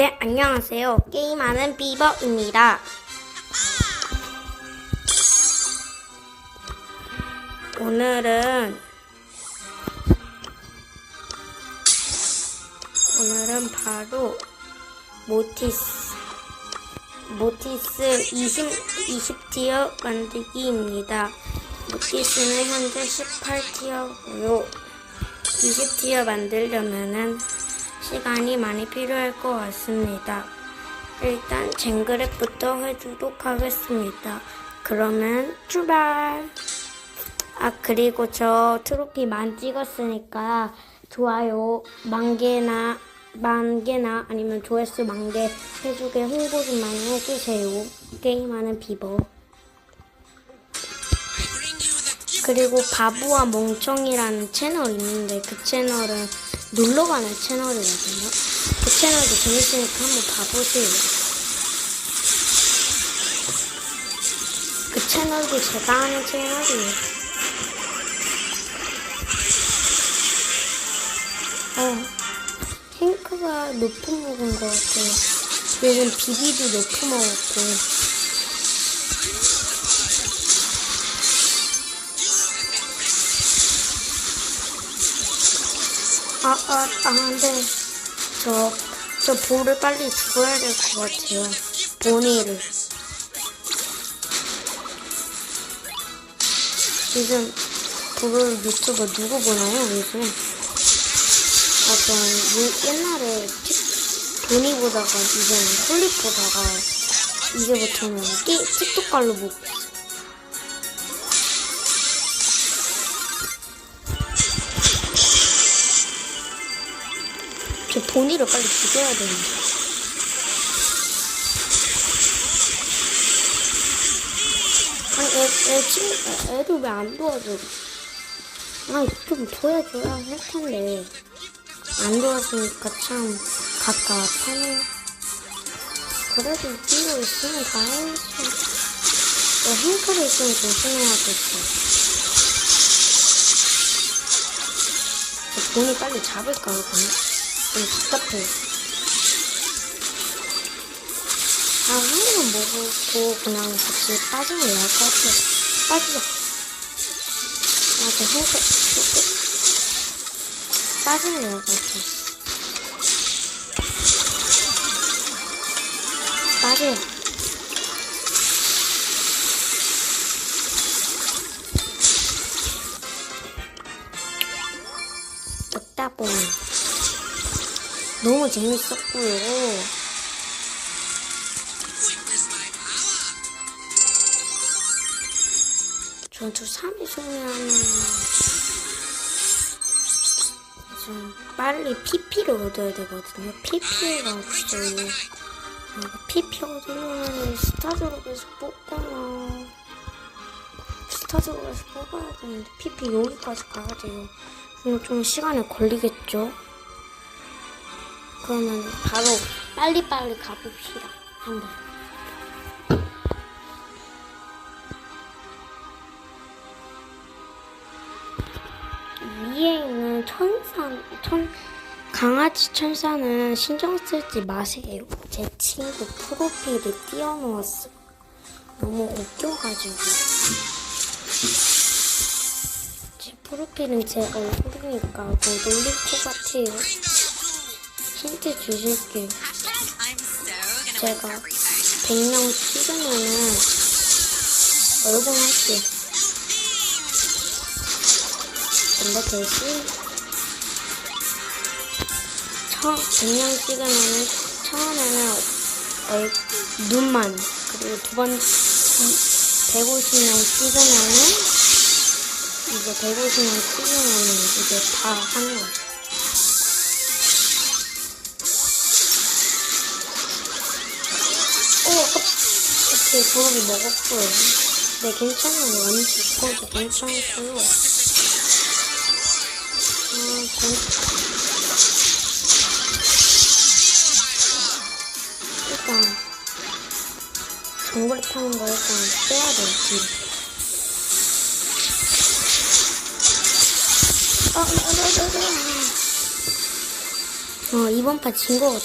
네, 안녕하세요. 게임하는 비버입니다. 오늘은 오늘은 바로 모티스 모티스 20 20티어 만들기입니다. 모티스는 현재 18티어고요. 20티어 만들려면은 시간이 많이 필요할 것 같습니다. 일단 젠그랩부터 해주도록 하겠습니다. 그러면 출발! 아, 그리고 저 트로피 만 찍었으니까 좋아요 만 개나, 만 개나 아니면 조회수 만 개 해주게 홍보 좀 많이 해주세요. 게임하는 비버. 그리고 바보와 멍청이라는 채널이 있는데 그 채널은 놀러가는 채널이거든요. 그 채널도 재밌으니까 한번 봐보세요. 그 채널도 제가 하는 채널이에요. 어, 탱크가 높은 먹은 것 같아요. 요즘 비비도 높은 먹었고. 아, 아, 아, 안 돼. 저, 저 볼을 빨리 죽어야 될 것 같아요. 보니를. 요즘 그걸 유튜브 누구 보나요, 요즘? 아, 전 옛날에 틱- 보니 보다가 이제는 홀릭 보다가 이제부터는 틱- 틱톡갈로 보고 보니를 빨리 죽여야 되는데. 아니, 애, 애, 친, 애들 왜안 도와줘? 아니, 좀 도와줘야 할 텐데. 안 도와주니까 참 갑갑하네. 그래도 이거 있으면 다 해야지. 너 행크를 있으면 조심해야겠어. 저 본이 빨리 잡을까, 그러면? 좀 답답해. 아, 한 입은 먹고 그냥 같이 빠지면 나을 것 같아. 빠지자. 아, 저 행크, 빠지면 나을 것 같아. 빠져. 적다봉. 너무 재밌었고요. 전투 3위 소개하는 좀 빨리 PP를 얻어야 되거든요. PP가 없어요. PP 얻으려면 스타즈록에서 뽑거나 스타즈록에서 뽑아야 되는데 PP 여기까지 가야 돼요. 좀 시간이 걸리겠죠? 그러면 바로 빨리빨리 가봅시다. 한번. 위에 있는 천산, 천, 강아지 천사는 신경 쓰지 마세요. 제 친구 프로필을 띄워놓았어. 너무 웃겨가지고. 제 프로필은 제 얼굴이니까 뭐 놀릴 것 같아요. 힌트 주실게요. 제가 100명 찍으면은 얼굴 할게요. 근데 대신 처음 100명 찍으면은 처음에는 얼, 눈만 그리고 두 번 150명 찍으면은 이제 150명 찍으면은 이제 다 하는 거죠. 오케이, 고기 먹었고요. 네, 괜찮아요. 완전 죽어도 괜찮고요. 아, 전... 일단, 정글 타는 거 일단 빼야 돼요, 뒤로. 아, 아, 아, 아, 아. 어, 이번 판 진 거 같아.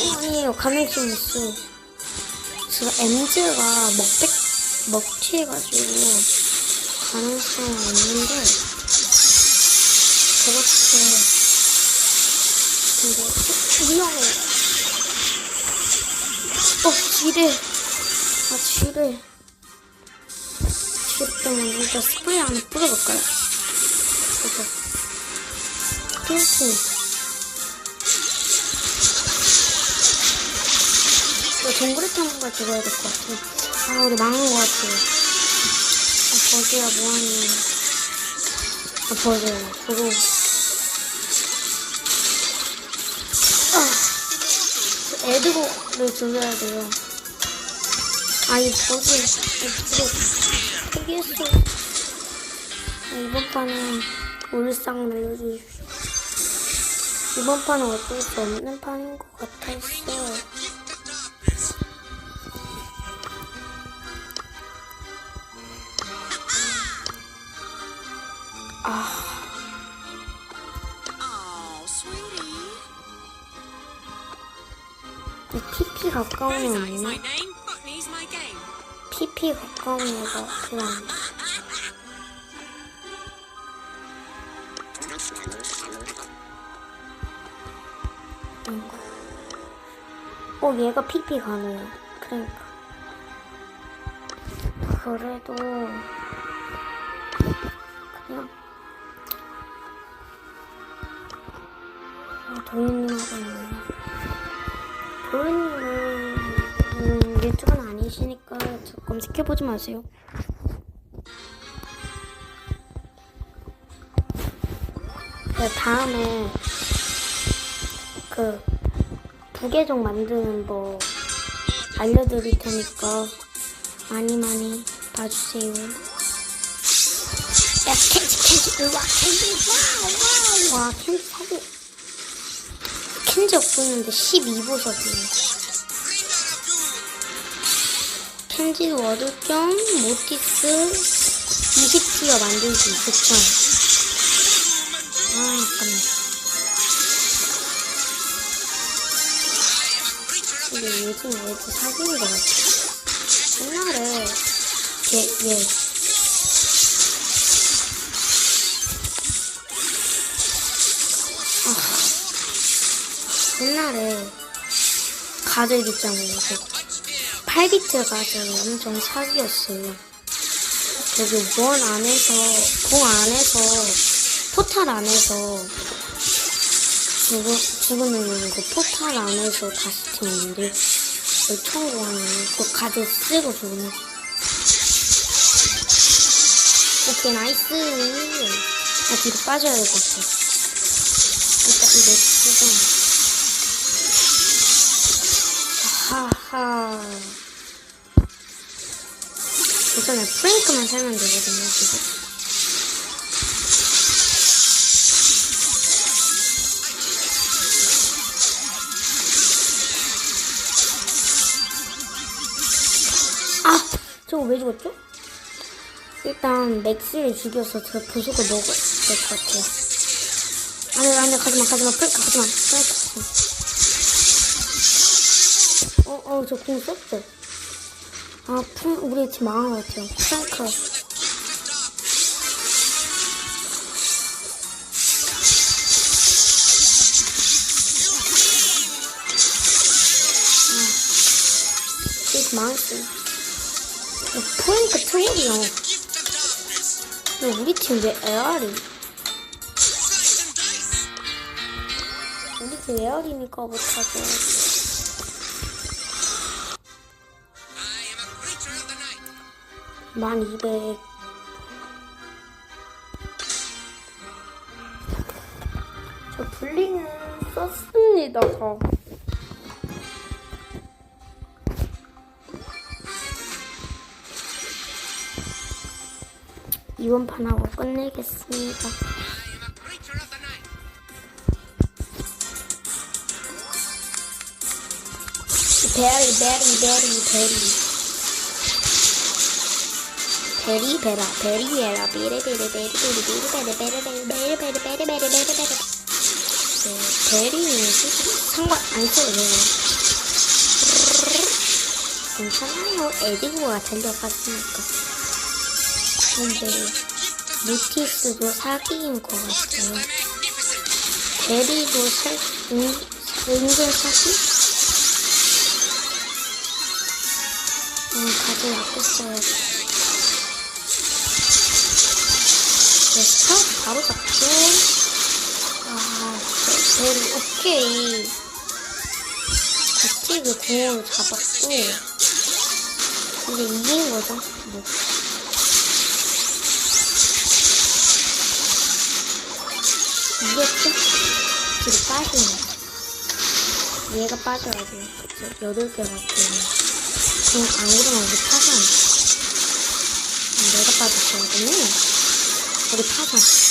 어, 아니에요. 가능성 있어요. 제가 MZ가 먹백, 먹튀해가지고 가능성은 없는데, 그렇게, 근데, 위험해. 어, 지뢰. 아, 지뢰. 지뢰 때문에 일단 스프레이 안에 뿌려볼까요? 이거. 핑핑. 동그랗게 한걸 들어야 될 것 같아. 아, 우리 망한 것 같아. 아, 버즈야, 뭐하니. 아, 버즈야, 그거. 아, 에드로를 들어야 돼요. 아, 이 버즈, 에드로. 포기했어. 아, 이번 판은 울상 날려주십시오. 이번 판은 어쩔 수 없는 판인 것 같았어. Oh, 이 PP 가까운 애 없나? PP 가까운 애가 그냥 뭔가 어 얘가 PP 가능해 그러니까. 그래도 그냥 아, 도윤님하고 있네 도윤님은 음, 유튜브는 아니시니까 저 검색해보지 마세요. 네, 다음에 그 부계정 만드는 법 알려드릴 테니까 많이 많이 봐주세요. 야 캔지 캔지 일로와 캔지 와와. 와 캔지 캔지 없었는데 12보석이에요. 캔지도 얻을 겸 모티스 20티어 만들 수 있었죠. 아 아깝네. 근데 요즘 애들 사귀는 것 같아. 옛날에 얘, 얘. 옛날에 가들 있잖아요. 그 8비트 가들 엄청 사기였어요. 여기 원 안에서, 공 안에서, 포탈 안에서 죽은, 죽으면 그 포탈 안에서 다시 튀는데 그 청구하면 그 가드 쓰고 죽으면 오케이 나이스 아 뒤로 빠져야 될 것 같아 일단 이거 쓰고 하하 일단은 프랭크만 살면 되거든요 지금 아! 저거 왜 죽었죠? 일단 맥스를 죽여서 저 부속을 먹어야 될 것 같아요. 안돼 안돼 가지마 가지마 프랭크 가지마 가지마. 어, 저공 썼어. 아, 품, 우리 집 망한 것 같아요. 탱크. 아, 망했어요. 아, 포인트 트랙이요. 근데 네, 우리 팀 왜 에어리? 우리 팀 에어리니까 못하고. 1200 저 블링은 썼습니다 저. 이번 판하고 끝내겠습니다. 베리 베리 베리 베리. 베리 베라 베리 베라 베리 베리 베리 베리 베리 베리 베리 베리 베리 베리 베리 베리 베리 베리 베리는 상관 안 써도 돼요. 괜찮아요. 에디고가 달려갔으니까. 근데 무티스도 사기인 것 같아요. 베리도 살, 은, 은근 사기? 음, 가지 않겠어요. 바로 잡고. 아, 네, 베리, 오케이. 갑자기 공을 잡았고. 이제 이긴 거죠. 뭐. 이겼죠? 뒤로 빠지네. 얘가. 그쵸? 여덟 개 갖고. 안 그러면 우리 파산. 아, 내가 빠졌어야 되네. 우리 파산.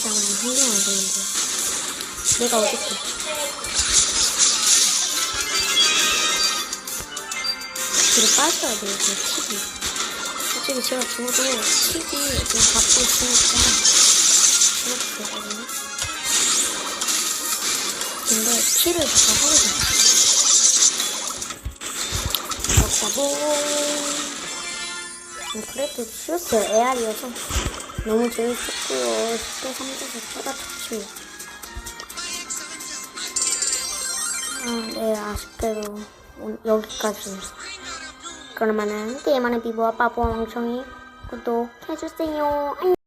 잠깐만, 흥경 안 되는데. 내가 어딨게. 뒤로 빠져야 돼요, 그 팁이. 어차피 제가 죽어도 팁이 좀 갖고 있으니까. 이렇게 되거든요. 근데 키를 다 하거든요. 먹자보. 음, 그래도 슈스 에알이어서 너무 재밌 었고요. 10대 3대에서 쏟아쳤지요. 아, 네, 아쉽게도 여기까지. 그러면은 게임하는 비보와 바보 멍청이 구독해주세요. 안녕.